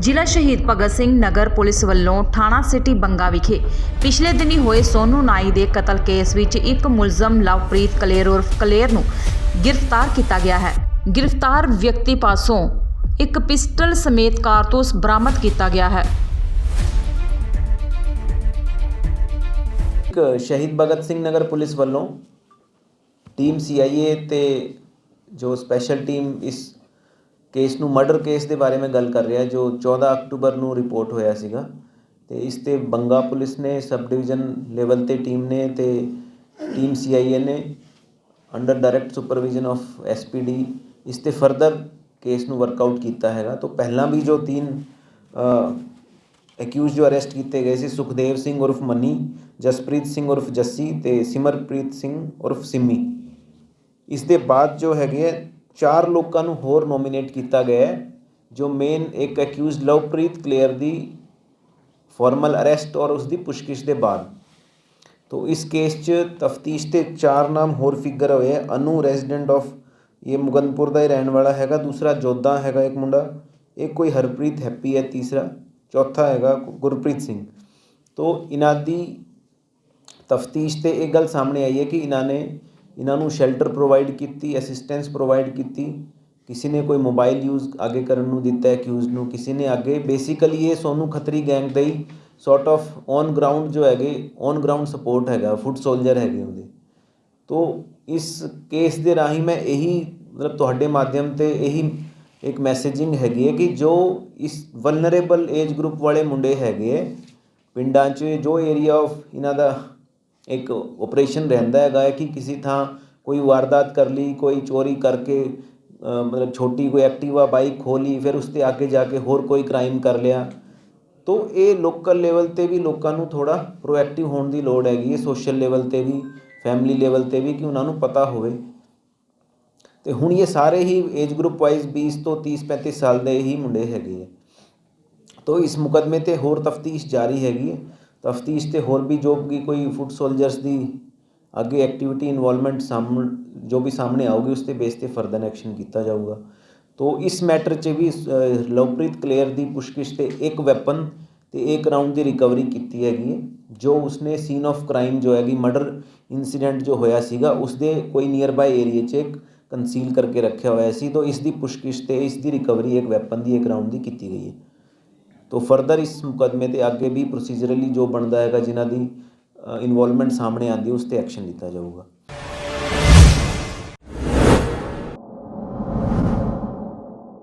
ਜ਼ਿਲ੍ਹਾ ਸ਼ਹੀਦ ਭਗਤ ਸਿੰਘ ਨਗਰ ਪੁਲਿਸ ਵੱਲੋਂ ਥਾਣਾ ਸਿਟੀ ਬੰਗਾ ਵਿਖੇ ਪਿਛਲੇ ਦਿਨੀ ਹੋਏ ਸੋਨੂ ਨਾਈ ਦੇ ਕਤਲ ਕੇਸ ਵਿੱਚ ਇੱਕ ਮੁਲਜ਼ਮ ਲਵਪ੍ਰੀਤ ਕਲੇਰ ਉਰਫ ਕਲੇਰ ਨੂੰ ਗ੍ਰਿਫਤਾਰ ਕੀਤਾ ਗਿਆ ਹੈ। ਗ੍ਰਿਫਤਾਰ ਵਿਅਕਤੀ ਪਾਸੋਂ ਇੱਕ ਪਿਸਟਲ ਸਮੇਤ ਕਾਰਤੂਸ ਬਰਾਮਦ ਕੀਤਾ ਗਿਆ ਹੈ। ਇੱਕ ਸ਼ਹੀਦ ਭਗਤ ਸਿੰਘ ਨਗਰ ਪੁਲਿਸ ਵੱਲੋਂ ਟੀਮ ਸੀਆਈਏ ਤੇ ਜੋ ਸਪੈਸ਼ਲ ਟੀਮ ਇਸ ਕੇਸ ਨੂੰ ਮਰਡਰ ਕੇਸ ਦੇ ਬਾਰੇ ਮੈਂ ਗੱਲ ਕਰ ਰਿਹਾ, ਜੋ 14 ਅਕਤੂਬਰ ਨੂੰ ਰਿਪੋਰਟ ਹੋਇਆ ਸੀਗਾ। ਤੇ ਇਸ ਤੇ ਬੰਗਾ ਪੁਲਿਸ ਨੇ, ਸਬ ਡਿਵੀਜ਼ਨ ਲੈਵਲ ਤੇ ਟੀਮ ਨੇ ਤੇ ਟੀਮ ਸੀਆਈਏ ਨੇ under direct supervision of SPD ਇਸ ਤੇ ਫਰਦਰ ਕੇਸ ਨੂੰ ਵਰਕਆਊਟ ਕੀਤਾ ਹੈਗਾ। ਤੋਂ ਪਹਿਲਾਂ ਵੀ ਜੋ ਤਿੰਨ ਅਕਿਊਜ਼ ਜੋ ਅਰੈਸਟ ਕੀਤੇ ਗਏ ਸੀ, ਸੁਖਦੇਵ ਸਿੰਘ ਉਰਫ ਮਨੀ, ਜਸਪ੍ਰੀਤ ਸਿੰਘ ਉਰਫ ਜੱਸੀ ਤੇ ਸਿਮਰਪ੍ਰੀਤ ਸਿੰਘ ਉਰਫ ਸਿੰਮੀ। ਇਸ ਦੇ ਬਾਅਦ ਜੋ ਹੈਗੇ ਹੈ ਚਾਰ ਲੋਕਾਂ ਨੂੰ ਹੋਰ ਨੋਮੀਨੇਟ ਕੀਤਾ ਗਿਆ ਹੈ, ਜੋ ਮੇਨ ਇੱਕ ਅਕਿਊਜ਼ ਲਵਪ੍ਰੀਤ ਕਲੇਅਰ ਦੀ ਫਾਰਮਲ ਅਰੈਸਟ ਔਰ ਉਸ ਦੀ ਪੁੱਛਗਿੱਛ ਦੇ ਬਾਅਦ। ਤੋ ਇਸ ਕੇਸ 'ਚ ਤਫਤੀਸ਼ ਤੇ ਚਾਰ ਨਾਮ ਹੋਰ ਫਿਗਰ ਹੋਏ ਅਨੂ ਰੈਜ਼ੀਡੈਂਟ ਆਫ ਇਹ ਮੁਗੰਦਪੁਰ ਦਾ ਹੀ ਰਹਿਣ ਵਾਲਾ ਹੈਗਾ। ਦੂਸਰਾ ਜੋਧਾ ਹੈਗਾ ਇੱਕ ਮੁੰਡਾ। ਇਹ ਕੋਈ ਹਰਪ੍ਰੀਤ ਹੈਪੀ ਹੈ। ਤੀਸਰਾ ਚੌਥਾ ਹੈਗਾ ਗੁਰਪ੍ਰੀਤ ਸਿੰਘ। ਤੋ ਇਹਨਾਂ ਦੀ ਤਫਤੀਸ਼ ਤੇ ਇਹ ਗੱਲ ਸਾਹਮਣੇ ਆਈ ਹੈ ਕਿ ਇਹਨਾਂ ਨੇ ਇਹਨਾਂ ਨੂੰ ਸ਼ੈਲਟਰ ਪ੍ਰੋਵਾਈਡ ਕੀਤੀ ਅਸਿਸਟੈਂਸ ਪ੍ਰੋਵਾਈਡ ਕੀਤੀ, ਕਿਸੇ ਨੇ ਕੋਈ ਮੋਬਾਈਲ ਯੂਜ਼ ਅੱਗੇ ਕਰਨ ਨੂੰ ਦਿੱਤਾ ਹੈ ਅਕਿਊਜ਼ ਨੂੰ, ਕਿਸੇ ਨੇ ਅੱਗੇ ਬੇਸਿਕਲੀ ਇਹ ਸੋਨੂ ਖੱਤਰੀ ਗੈਂਗ ਦਾ ਹੀ ਸੌਰਟ ਆਫ ਔਨ ਗਰਾਊਂਡ ਜੋ ਹੈਗੇ ਔਨ ਗਰਾਊਂਡ ਸਪੋਰਟ ਹੈਗਾ ਫੁੱਟ ਸੋਲਜਰ ਹੈਗੇ ਉਹਦੇ। ਤੋ ਇਸ ਕੇਸ ਦੇ ਰਾਹੀਂ ਮੈਂ ਇਹੀ ਮਤਲਬ ਤੁਹਾਡੇ ਮਾਧਿਅਮ ਤੇ ਇਹੀ ਇੱਕ ਮੈਸੇਜਿੰਗ ਹੈਗੀ ਹੈ ਕਿ ਜੋ ਇਸ ਵਲਨਰੇਬਲ ਏਜ ਗਰੁੱਪ ਵਾਲੇ ਮੁੰਡੇ ਹੈਗੇ ਹੈ, ਪਿੰਡਾਂ 'ਚ ਜੋ ਏਰੀਆ ਆਫ ਇਹਨਾਂ ਦਾ ਇੱਕ ਆਪਰੇਸ਼ਨ ਰਹਿੰਦਾ ਹੈਗਾ ਹੈ ਕਿ ਕਿਸੇ ਥਾਂ ਕੋਈ ਵਾਰਦਾਤ ਕਰ ਲਈ, ਕੋਈ ਚੋਰੀ ਕਰਕੇ ਮਤਲਬ ਛੋਟੀ ਕੋਈ ਐਕਟਿਵਾ ਬਾਈਕ ਖੋਲੀ, ਫਿਰ ਉਸ ਤੇ ਅੱਗੇ ਜਾ ਕੇ ਹੋਰ ਕੋਈ ਕ੍ਰਾਈਮ ਕਰ ਲਿਆ। ਤੋ ਇਹ ਲੋਕਲ ਲੈਵਲ ਤੇ ਵੀ ਲੋਕਾਂ ਨੂੰ ਥੋੜਾ ਪ੍ਰੋਐਕਟਿਵ ਹੋਣ ਦੀ ਲੋੜ ਹੈਗੀ ਹੈ ਸੋਸ਼ਲ ਲੈਵਲ ਤੇ ਵੀ ਫੈਮਿਲੀ ਲੈਵਲ ਤੇ ਵੀ, ਕਿ ਉਹਨਾਂ ਨੂੰ ਪਤਾ ਹੋਵੇ। ਤੇ ਹੁਣ ਇਹ ਸਾਰੇ ਹੀ ਏਜ ਗਰੁੱਪ ਵਾਈਜ਼ 20 ਤੋਂ 30 35 ਸਾਲ ਦੇ ਹੀ ਮੁੰਡੇ ਹੈਗੇ ਹੈ। ਤੋ ਇਸ ਮੁਕਦਮੇ ਤੇ ਹੋਰ ਤਫਤੀਸ਼ ਜਾਰੀ ਹੈਗੀ ਹੈ। ਤਫਤੀਸ਼ ਤੇ ਹੋਰ ਵੀ ਜੋ ਵੀ ਕੋਈ ਫੁੱਟ ਸੋਲਜਰਸ ਦੀ ਅੱਗੇ ਐਕਟੀਵਿਟੀ ਇਨਵੋਲਵਮੈਂਟ ਸਾਹਮਣੇ, ਜੋ ਵੀ ਸਾਹਮਣੇ ਆਊਗੀ, ਉਸ ਤੇ ਬੇਸ ਤੇ ਫਰਦਰ ਐਕਸ਼ਨ ਕੀਤਾ ਜਾਊਗਾ। ਤੋ ਇਸ ਮੈਟਰ 'ਚ ਵੀ ਲਵਪ੍ਰੀਤ ਕਲੇਅਰ ਦੀ ਪੁੱਛਗਿੱਛ ਤੇ ਇੱਕ ਵੈਪਨ ਤੇ ਇੱਕ ਰਾਉਂਡ ਦੀ ਰਿਕਵਰੀ ਕੀਤੀ ਹੈਗੀ ਹੈ, ਜੋ ਉਸਨੇ ਸੀਨ ਆਫ ਕ੍ਰਾਈਮ ਜੋ ਹੈਗੀ ਮਰਡਰ ਇਨਸੀਡੈਂਟ ਜੋ ਹੋਇਆ ਸੀਗਾ ਉਸ ਦੇ ਕੋਈ ਨੀਅਰ ਬਾਈ ਏਰੀਆ 'ਚ ਇੱਕ ਕੰਸੀਲ ਕਰਕੇ ਰੱਖਿਆ ਹੋਇਆ ਸੀ। ਤੋ ਇਸ ਦੀ ਪੁੱਛਗਿੱਛ ਤੇ ਇਸ ਦੀ ਰਿਕਵਰੀ ਇੱਕ ਵੈਪਨ ਦੀ, ਇੱਕ ਰਾਉਂਡ ਦੀ ਕੀਤੀ ਗਈ ਹੈ। ਤੋ ਫਰਦਰ ਇਸ ਮੁਕਦਮੇ ਤੇ ਅੱਗੇ ਵੀ ਪ੍ਰੋਸੀਜਰਲੀ ਜੋ ਬਣਦਾ ਹੈਗਾ ਜਿਨ੍ਹਾਂ ਦੀ ਇਨਵੋਲਵਮੈਂਟ ਸਾਹਮਣੇ ਆਉਂਦੀ ਉਸ ਤੇ ਐਕਸ਼ਨ ਲਿੱਤਾ ਜਾਊਗਾ।